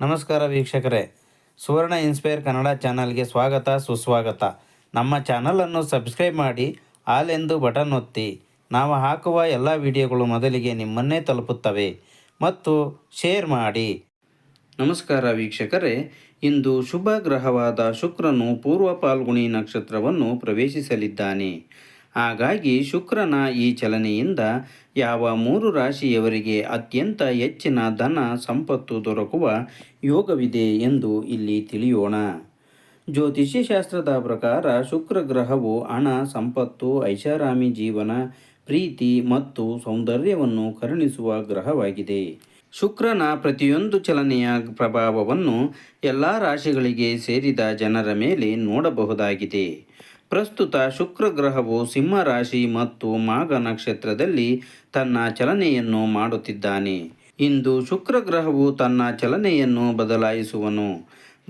ನಮಸ್ಕಾರ ವೀಕ್ಷಕರೇ. ಸುವರ್ಣ ಇನ್ಸ್ಪೈರ್ ಕನ್ನಡ ಚಾನಲ್ಗೆ ಸ್ವಾಗತ, ಸುಸ್ವಾಗತ. ನಮ್ಮ ಚಾನಲನ್ನು ಸಬ್ಸ್ಕ್ರೈಬ್ ಮಾಡಿ ಆಲ್ ಎಂದು ಬಟನ್ ಒತ್ತಿ. ನಾವು ಹಾಕುವ ಎಲ್ಲ ವಿಡಿಯೋಗಳು ಮೊದಲಿಗೆ ನಿಮ್ಮನ್ನೇ ತಲುಪುತ್ತವೆ. ಮತ್ತು ಶೇರ್ ಮಾಡಿ. ನಮಸ್ಕಾರ ವೀಕ್ಷಕರೇ. ಇಂದು ಶುಭ ಗ್ರಹವಾದ ಶುಕ್ರನು ಪೂರ್ವ ಪಾಲ್ಗುಣಿ ನಕ್ಷತ್ರವನ್ನು ಪ್ರವೇಶಿಸಲಿದ್ದಾನೆ. ಹಾಗಾಗಿ ಶುಕ್ರನ ಈ ಚಲನೆಯಿಂದ ಯಾವ ಮೂರು ರಾಶಿಯವರಿಗೆ ಅತ್ಯಂತ ಹೆಚ್ಚಿನ ಧನ ಸಂಪತ್ತು ದೊರಕುವ ಯೋಗವಿದೆ ಎಂದು ಇಲ್ಲಿ ತಿಳಿಯೋಣ. ಜ್ಯೋತಿಷ್ಯ ಶಾಸ್ತ್ರದ ಪ್ರಕಾರ ಶುಕ್ರ ಗ್ರಹವು ಹಣ, ಸಂಪತ್ತು, ಐಷಾರಾಮಿ ಜೀವನ, ಪ್ರೀತಿ ಮತ್ತು ಸೌಂದರ್ಯವನ್ನು ಕರುಣಿಸುವ ಗ್ರಹವಾಗಿದೆ. ಶುಕ್ರನ ಪ್ರತಿಯೊಂದು ಚಲನೆಯ ಪ್ರಭಾವವನ್ನು ಎಲ್ಲ ರಾಶಿಗಳಿಗೆ ಸೇರಿದ ಜನರ ಮೇಲೆ ನೋಡಬಹುದಾಗಿದೆ. ಪ್ರಸ್ತುತ ಶುಕ್ರ ಗ್ರಹವು ಸಿಂಹ ರಾಶಿ ಮತ್ತು ಮಾಘ ನಕ್ಷತ್ರದಲ್ಲಿ ತನ್ನ ಚಲನೆಯನ್ನು ಮಾಡುತ್ತಿದ್ದಾನೆ. ಇಂದು ಶುಕ್ರ ಗ್ರಹವು ತನ್ನ ಚಲನೆಯನ್ನು ಬದಲಾಯಿಸುವನು.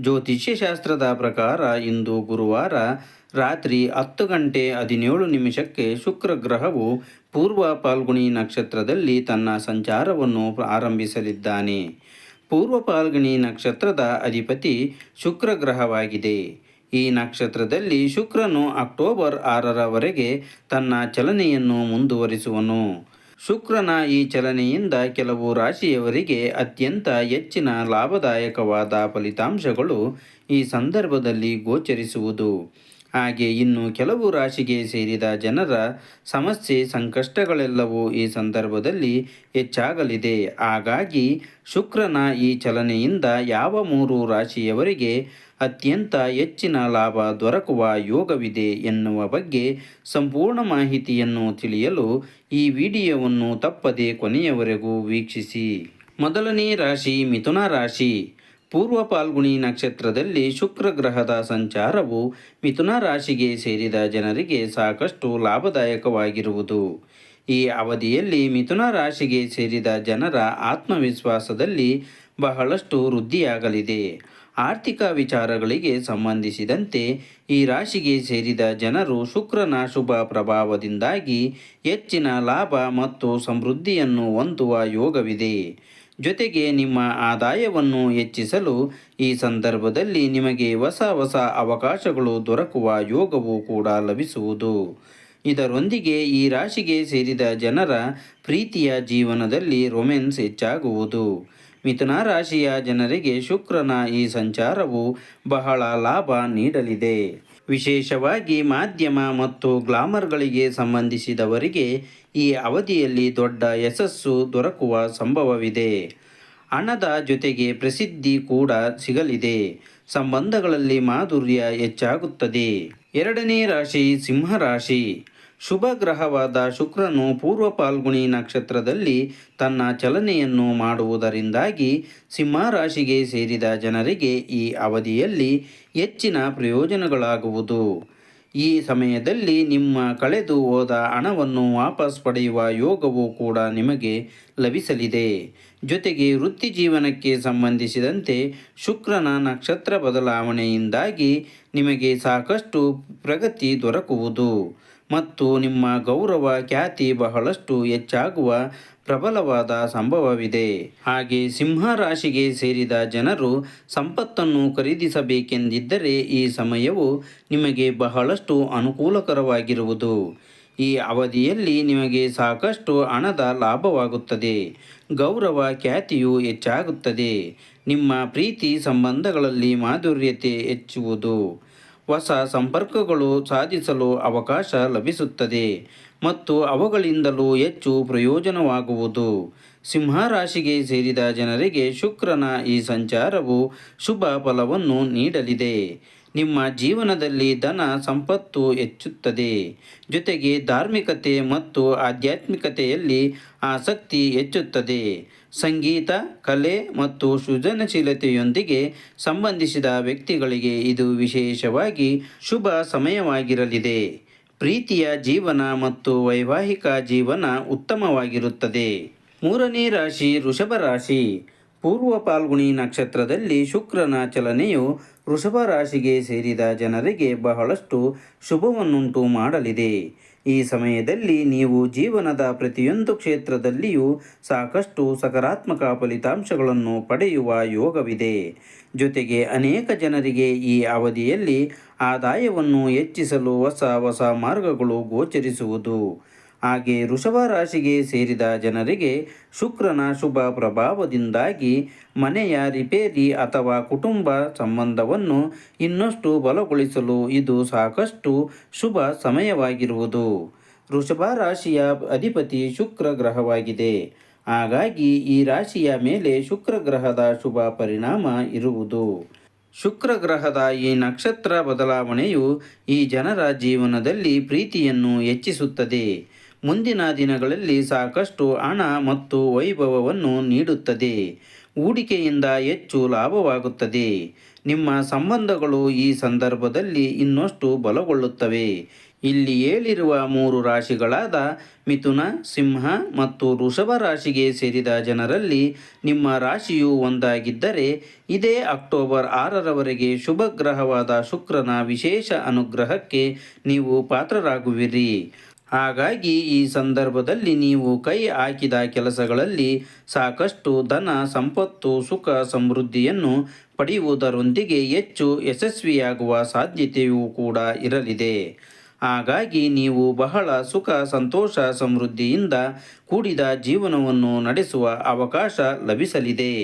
ಜ್ಯೋತಿಷ್ಯಶಾಸ್ತ್ರದ ಪ್ರಕಾರ ಇಂದು ಗುರುವಾರ ರಾತ್ರಿ ಹತ್ತು ಗಂಟೆ ಹದಿನೇಳು ನಿಮಿಷಕ್ಕೆ ಶುಕ್ರ ಗ್ರಹವು ಪೂರ್ವ ಪಾಲ್ಗುಣಿ ನಕ್ಷತ್ರದಲ್ಲಿ ತನ್ನ ಸಂಚಾರವನ್ನು ಆರಂಭಿಸಲಿದ್ದಾನೆ ಪೂರ್ವ ಪಾಲ್ಗುಣಿ ನಕ್ಷತ್ರದ ಅಧಿಪತಿ ಶುಕ್ರ ಗ್ರಹವಾಗಿದೆ ಈ ನಕ್ಷತ್ರದಲ್ಲಿ ಶುಕ್ರನು ಅಕ್ಟೋಬರ್ ಆರರವರೆಗೆ ತನ್ನ ಚಲನೆಯನ್ನು ಮುಂದುವರಿಸುವನು. ಶುಕ್ರನ ಈ ಚಲನೆಯಿಂದ ಕೆಲವು ರಾಶಿಯವರಿಗೆ ಅತ್ಯಂತ ಹೆಚ್ಚಿನ ಲಾಭದಾಯಕವಾದ ಫಲಿತಾಂಶಗಳು ಈ ಸಂದರ್ಭದಲ್ಲಿ ಗೋಚರಿಸುವುದು. ಹಾಗೆ ಇನ್ನು ಕೆಲವು ರಾಶಿಗೆ ಸೇರಿದ ಜನರ ಸಮಸ್ಯೆ ಸಂಕಷ್ಟಗಳೆಲ್ಲವೂ ಈ ಸಂದರ್ಭದಲ್ಲಿ ಹೆಚ್ಚಾಗಲಿದೆ. ಹಾಗಾಗಿ ಶುಕ್ರನ ಈ ಚಲನೆಯಿಂದ ಯಾವ ಮೂರು ರಾಶಿಯವರಿಗೆ ಅತ್ಯಂತ ಹೆಚ್ಚಿನ ಲಾಭ ದೊರಕುವ ಯೋಗವಿದೆ ಎನ್ನುವ ಬಗ್ಗೆ ಸಂಪೂರ್ಣ ಮಾಹಿತಿಯನ್ನು ತಿಳಿಯಲು ಈ ವಿಡಿಯೋವನ್ನು ತಪ್ಪದೆ ಕೊನೆಯವರೆಗೂ ವೀಕ್ಷಿಸಿ. ಮೊದಲನೇ ರಾಶಿ ಮಿಥುನ ರಾಶಿ. ಪೂರ್ವ ಪಾಲ್ಗುಣಿ ನಕ್ಷತ್ರದಲ್ಲಿ ಶುಕ್ರ ಗ್ರಹದ ಸಂಚಾರವು ಮಿಥುನ ರಾಶಿಗೆ ಸೇರಿದ ಜನರಿಗೆ ಸಾಕಷ್ಟು ಲಾಭದಾಯಕವಾಗಿರುವುದು. ಈ ಅವಧಿಯಲ್ಲಿ ಮಿಥುನ ರಾಶಿಗೆ ಸೇರಿದ ಜನರ ಆತ್ಮವಿಶ್ವಾಸದಲ್ಲಿ ಬಹಳಷ್ಟು ವೃದ್ಧಿಯಾಗಲಿದೆ. ಆರ್ಥಿಕ ವಿಚಾರಗಳಿಗೆ ಸಂಬಂಧಿಸಿದಂತೆ ಈ ರಾಶಿಗೆ ಸೇರಿದ ಜನರು ಶುಕ್ರನ ಶುಭ ಪ್ರಭಾವದಿಂದಾಗಿ ಹೆಚ್ಚಿನ ಲಾಭ ಮತ್ತು ಸಮೃದ್ಧಿಯನ್ನು ಹೊಂದುವ ಯೋಗವಿದೆ. ಜೊತೆಗೆ ನಿಮ್ಮ ಆದಾಯವನ್ನು ಹೆಚ್ಚಿಸಲು ಈ ಸಂದರ್ಭದಲ್ಲಿ ನಿಮಗೆ ಹೊಸ ಹೊಸ ಅವಕಾಶಗಳು ದೊರಕುವ ಯೋಗವು ಕೂಡ ಲಭಿಸುವುದು. ಇದರೊಂದಿಗೆ ಈ ರಾಶಿಗೆ ಸೇರಿದ ಜನರ ಪ್ರೀತಿಯ ಜೀವನದಲ್ಲಿ ರೊಮ್ಯಾನ್ಸ್ ಹೆಚ್ಚಾಗುವುದು. ಮಿಥುನ ರಾಶಿಯ ಜನರಿಗೆ ಶುಕ್ರನ ಈ ಸಂಚಾರವು ಬಹಳ ಲಾಭ ನೀಡಲಿದೆ. ವಿಶೇಷವಾಗಿ ಮಾಧ್ಯಮ ಮತ್ತು ಗ್ಲಾಮರ್ಗಳಿಗೆ ಸಂಬಂಧಿಸಿದವರಿಗೆ ಈ ಅವಧಿಯಲ್ಲಿ ದೊಡ್ಡ ಯಶಸ್ಸು ದೊರಕುವ ಸಂಭವವಿದೆ. ಹಣದ ಜೊತೆಗೆ ಪ್ರಸಿದ್ಧಿ ಕೂಡ ಸಿಗಲಿದೆ. ಸಂಬಂಧಗಳಲ್ಲಿ ಮಾಧುರ್ಯ ಹೆಚ್ಚಾಗುತ್ತದೆ. ಎರಡನೇ ರಾಶಿ ಸಿಂಹರಾಶಿ ಶುಭ ಗ್ರಹವಾದ ಶುಕ್ರನು ಪೂರ್ವ ಪಾಲ್ಗುಣಿ ನಕ್ಷತ್ರದಲ್ಲಿ ತನ್ನ ಚಲನೆಯನ್ನು ಮಾಡುವುದರಿಂದಾಗಿ ಸಿಂಹರಾಶಿಗೆ ಸೇರಿದ ಜನರಿಗೆ ಈ ಅವಧಿಯಲ್ಲಿ ಹೆಚ್ಚಿನ ಪ್ರಯೋಜನಗಳಾಗುವುದು. ಈ ಸಮಯದಲ್ಲಿ ನಿಮ್ಮ ಕಳೆದು ಹೋದ ಹಣವನ್ನು ವಾಪಸ್ ಪಡೆಯುವ ಯೋಗವು ಕೂಡ ನಿಮಗೆ ಲಭಿಸಲಿದೆ. ಜೊತೆಗೆ ವೃತ್ತಿ ಜೀವನಕ್ಕೆ ಸಂಬಂಧಿಸಿದಂತೆ ಶುಕ್ರನ ನಕ್ಷತ್ರ ಬದಲಾವಣೆಯಿಂದಾಗಿ ನಿಮಗೆ ಸಾಕಷ್ಟು ಪ್ರಗತಿ ದೊರಕುವುದು. ಮತ್ತು ನಿಮ್ಮ ಗೌರವ ಖ್ಯಾತಿ ಬಹಳಷ್ಟು ಹೆಚ್ಚಾಗುವ ಪ್ರಬಲವಾದ ಸಂಭವವಿದೆ. ಹಾಗೆ ಸಿಂಹ ರಾಶಿಗೆ ಸೇರಿದ ಜನರು ಸಂಪತ್ತನ್ನು ಖರೀದಿಸಬೇಕೆಂದಿದ್ದರೆ ಈ ಸಮಯವು ನಿಮಗೆ ಬಹಳಷ್ಟು ಅನುಕೂಲಕರವಾಗಿರುವುದು. ಈ ಅವಧಿಯಲ್ಲಿ ನಿಮಗೆ ಸಾಕಷ್ಟು ಹಣದ ಲಾಭವಾಗುತ್ತದೆ. ಗೌರವ ಖ್ಯಾತಿಯು ಹೆಚ್ಚಾಗುತ್ತದೆ. ನಿಮ್ಮ ಪ್ರೀತಿ ಸಂಬಂಧಗಳಲ್ಲಿ ಮಾಧುರ್ಯತೆ ಹೆಚ್ಚುವುದು. ಹೊಸ ಸಂಪರ್ಕಗಳು ಸಾಧಿಸಲು ಅವಕಾಶ ಲಭಿಸುತ್ತದೆ ಮತ್ತು ಅವುಗಳಿಂದಲೂ ಹೆಚ್ಚು ಪ್ರಯೋಜನವಾಗುವುದು. ಸಿಂಹರಾಶಿಗೆ ಸೇರಿದ ಜನರಿಗೆ ಶುಕ್ರನ ಈ ಸಂಚಾರವು ಶುಭ ಫಲವನ್ನು ನೀಡಲಿದೆ. ನಿಮ್ಮ ಜೀವನದಲ್ಲಿ ಧನ ಸಂಪತ್ತು ಹೆಚ್ಚುತ್ತದೆ. ಜೊತೆಗೆ ಧಾರ್ಮಿಕತೆ ಮತ್ತು ಆಧ್ಯಾತ್ಮಿಕತೆಯಲ್ಲಿ ಆಸಕ್ತಿ ಹೆಚ್ಚುತ್ತದೆ. ಸಂಗೀತ, ಕಲೆ ಮತ್ತು ಸೃಜನಶೀಲತೆಯೊಂದಿಗೆ ಸಂಬಂಧಿಸಿದ ವ್ಯಕ್ತಿಗಳಿಗೆ ಇದು ವಿಶೇಷವಾಗಿ ಶುಭ ಸಮಯವಾಗಿರಲಿದೆ. ಪ್ರೀತಿಯ ಜೀವನ ಮತ್ತು ವೈವಾಹಿಕ ಜೀವನ ಉತ್ತಮವಾಗಿರುತ್ತದೆ. ಮೂರನೇ ರಾಶಿ ವೃಷಭ ರಾಶಿ. ಪೂರ್ವ ಪಾಲ್ಗುಣಿ ನಕ್ಷತ್ರದಲ್ಲಿ ಶುಕ್ರನ ಚಲನೆಯು ವೃಷಭ ರಾಶಿಗೆ ಸೇರಿದ ಜನರಿಗೆ ಬಹಳಷ್ಟು ಶುಭವನ್ನುಂಟು ಮಾಡಲಿದೆ. ಈ ಸಮಯದಲ್ಲಿ ನೀವು ಜೀವನದ ಪ್ರತಿಯೊಂದು ಕ್ಷೇತ್ರದಲ್ಲಿಯೂ ಸಾಕಷ್ಟು ಸಕಾರಾತ್ಮಕ ಫಲಿತಾಂಶಗಳನ್ನು ಪಡೆಯುವ ಯೋಗವಿದೆ. ಜೊತೆಗೆ ಅನೇಕ ಜನರಿಗೆ ಈ ಅವಧಿಯಲ್ಲಿ ಆದಾಯವನ್ನು ಹೆಚ್ಚಿಸಲು ಹೊಸ ಹೊಸ ಮಾರ್ಗಗಳು ಗೋಚರಿಸುವುದು. ಹಾಗೆ ವೃಷಭ ರಾಶಿಗೆ ಸೇರಿದ ಜನರಿಗೆ ಶುಕ್ರನ ಶುಭ ಪ್ರಭಾವದಿಂದಾಗಿ ಮನೆಯ ರಿಪೇರಿ ಅಥವಾ ಕುಟುಂಬ ಸಂಬಂಧವನ್ನು ಇನ್ನಷ್ಟು ಬಲಗೊಳಿಸಲು ಇದು ಸಾಕಷ್ಟು ಶುಭ ಸಮಯವಾಗಿರುವುದು. ವೃಷಭ ರಾಶಿಯ ಅಧಿಪತಿ ಶುಕ್ರ ಗ್ರಹವಾಗಿದೆ. ಹಾಗಾಗಿ ಈ ರಾಶಿಯ ಮೇಲೆ ಶುಕ್ರ ಗ್ರಹದ ಶುಭ ಪರಿಣಾಮ ಇರುವುದು. ಶುಕ್ರ ಗ್ರಹದ ಈ ನಕ್ಷತ್ರ ಬದಲಾವಣೆಯು ಈ ಜನರ ಜೀವನದಲ್ಲಿ ಪ್ರೀತಿಯನ್ನು ಹೆಚ್ಚಿಸುತ್ತದೆ. ಮುಂದಿನ ದಿನಗಳಲ್ಲಿ ಸಾಕಷ್ಟು ಹಣ ಮತ್ತು ವೈಭವವನ್ನು ನೀಡುತ್ತದೆ. ಹೂಡಿಕೆಯಿಂದ ಹೆಚ್ಚು ಲಾಭವಾಗುತ್ತದೆ. ನಿಮ್ಮ ಸಂಬಂಧಗಳು ಈ ಸಂದರ್ಭದಲ್ಲಿ ಇನ್ನಷ್ಟು ಬಲಗೊಳ್ಳುತ್ತವೆ. ಇಲ್ಲಿ ಹೇಳಿರುವ ಮೂರು ರಾಶಿಗಳಾದ ಮಿಥುನ, ಸಿಂಹ ಮತ್ತು ವೃಷಭ ರಾಶಿಗೆ ಸೇರಿದ ಜನರಲ್ಲಿ ನಿಮ್ಮ ರಾಶಿಯು ಒಂದಾಗಿದ್ದರೆ, ಇದೇ ಅಕ್ಟೋಬರ್ ಆರರವರೆಗೆ ಶುಭ ಗ್ರಹವಾದ ಶುಕ್ರನ ವಿಶೇಷ ಅನುಗ್ರಹಕ್ಕೆ ನೀವು ಪಾತ್ರರಾಗುವಿರಿ. ಹಾಗಾಗಿ ಈ ಸಂದರ್ಭದಲ್ಲಿ ನೀವು ಕೈ ಹಾಕಿದ ಕೆಲಸಗಳಲ್ಲಿ ಸಾಕಷ್ಟು ಧನ, ಸಂಪತ್ತು, ಸುಖ, ಸಮೃದ್ಧಿಯನ್ನು ಪಡೆಯುವುದರೊಂದಿಗೆ ಹೆಚ್ಚು ಯಶಸ್ವಿಯಾಗುವ ಸಾಧ್ಯತೆಯೂ ಕೂಡ ಇರಲಿದೆ. ಹಾಗಾಗಿ ನೀವು ಬಹಳ ಸುಖ, ಸಂತೋಷ, ಸಮೃದ್ಧಿಯಿಂದ ಕೂಡಿದ ಜೀವನವನ್ನು ನಡೆಸುವ ಅವಕಾಶ ಲಭಿಸಲಿದೆ.